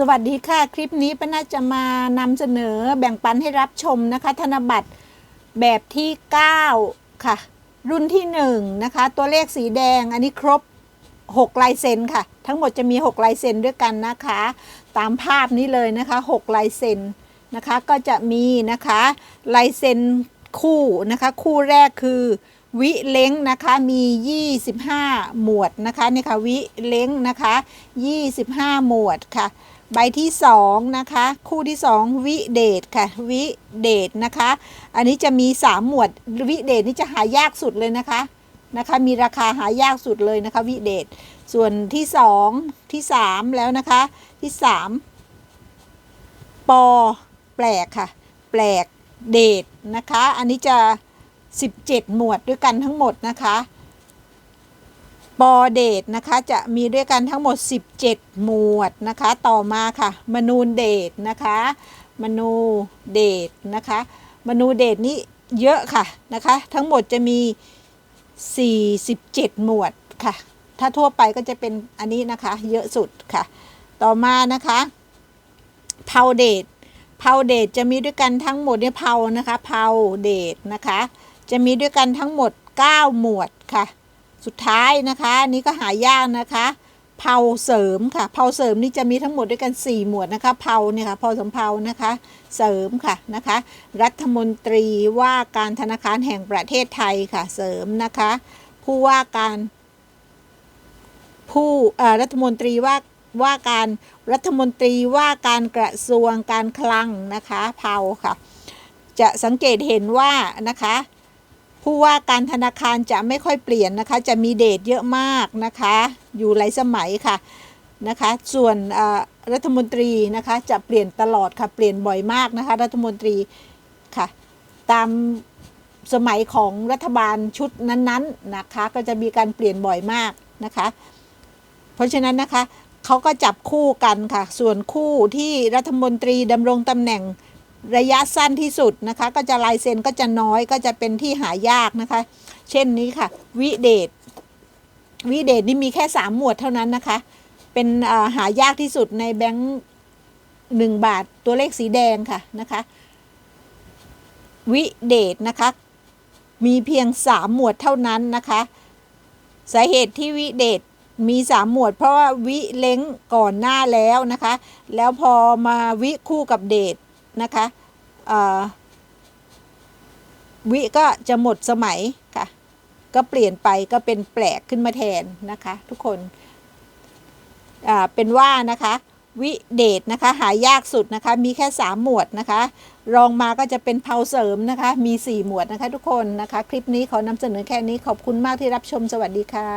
สวัสดีค่ะ คลิปนี้ป้าน่าจะมานำเสนอแบ่งปันให้รับชมนะคะ ธนบัตรแบบที่ 9 ค่ะ รุ่นที่ 1 นะคะ ตัวเลขสีแดงอันนี้ครบ 6 ลายเซ็นค่ะ ทั้งหมดจะมี 6 ลายเซ็นด้วยกันนะคะ ตามภาพนี้เลยนะคะ 6 ลายเซ็นนะคะก็จะมีนะคะ ลายเซ็นคู่นะคะ คู่แรกคือวิเล้งนะคะมี 25 หมวดนะคะนี่ค่ะวิเล้งนะคะ 25 หมวดค่ะ ใบที่2นะคะ คู่ที่ 2 วิเดทค่ะ วิเดทนะคะ อันนี้จะมี 3 หมวดวิเดทนี่จะหายากสุดเลยนะคะนะคะ มีราคาหายากสุดเลยนะคะ วิเดทส่วนที่ 2 ที่ 3 แล้วนะคะ ที่ 3 ปอ แปลกค่ะ แปลกเดทนะคะ อันนี้จะ 17 หมวดด้วยกันทั้งหมดนะคะ ปอเดทนะคะจะมีด้วยกันทั้งหมด 17 หมวดนะคะ ต่อมาค่ะ มนูนเดทนะคะ มนูเดทนะคะ มนูเดทนี้เยอะค่ะนะคะ ทั้งหมดจะมี 47 หมวดค่ะ ถ้าทั่วไปก็จะเป็นอันนี้นะคะ เยอะสุดค่ะ ต่อมานะคะเพาเดทเพาเดทจะมีด้วยกันทั้งหมดเนี่ยเพานะคะเพาเดทนะคะ จะมีด้วยกันทั้งหมด 9 หมวดค่ะ สุดท้ายนะคะอันนี้ก็หายากนะคะเผาเสริมค่ะเผาเสริมนี่จะมีทั้งหมดด้วยกัน 4 หมวดนะคะเผาเนี่ยค่ะพอสมเผานะคะเสริมค่ะนะคะ รัฐมนตรีว่าการธนาคารแห่งประเทศไทยค่ะเสริมนะคะ ผู้ว่าการผู้รัฐมนตรีว่าว่าการรัฐมนตรีว่าการกระทรวงการคลังนะคะเผาค่ะ จะสังเกตเห็นว่านะคะ ผู้ว่าการธนาคารจะไม่ค่อยเปลี่ยนนะคะ จะมีเดทเยอะมากนะคะ อยู่หลายสมัยค่ะนะคะ ส่วนรัฐมนตรีนะคะจะเปลี่ยนตลอดค่ะ เปลี่ยนบ่อยมากนะคะ รัฐมนตรีค่ะ ตามสมัยของรัฐบาลชุดนั้นๆนะคะ ก็จะมีการเปลี่ยนบ่อยมากนะคะ เพราะฉะนั้นนะคะเขาก็จับคู่กันค่ะ ส่วนคู่ที่รัฐมนตรีดำรงตำแหน่ง ระยะสั้นที่สุดนะคะ ก็จะลายเซ็นก็จะน้อยก็จะเป็นที่หายากนะคะ เช่นนี้ค่ะ วิเดชวิเดชนี่มีแค่สามหมวดเท่านั้นนะคะ เป็นาหายากที่สุดในแบงค์หนึ่งบาทตัวเลขสีแดงค่ะนะคะวิเดชนะคะ มีเพียงสามหมวดเท่านั้นนะคะสาเหตุที่วิเดชมีสามหมวด เพราะว่าวิเล้งก่อนหน้าแล้วนะคะ แล้วพอมาวิคู่กับเดช นะคะวิก็จะหมดสมัยค่ะ ก็เปลี่ยนไปก็เป็นแปลกขึ้นมาแทนนะคะ ทุกคนเป็นว่านะคะ วิเดทนะคะหายากสุดนะคะ มีแค่ 3 หมวดนะคะ รองมาก็จะเป็นเพาเสริมนะคะ มี 4 หมวดนะคะ ทุกคนนะคะ คลิปนี้ขอนำเสนอแค่นี้ขอบคุณมากที่รับชมสวัสดีค่ะ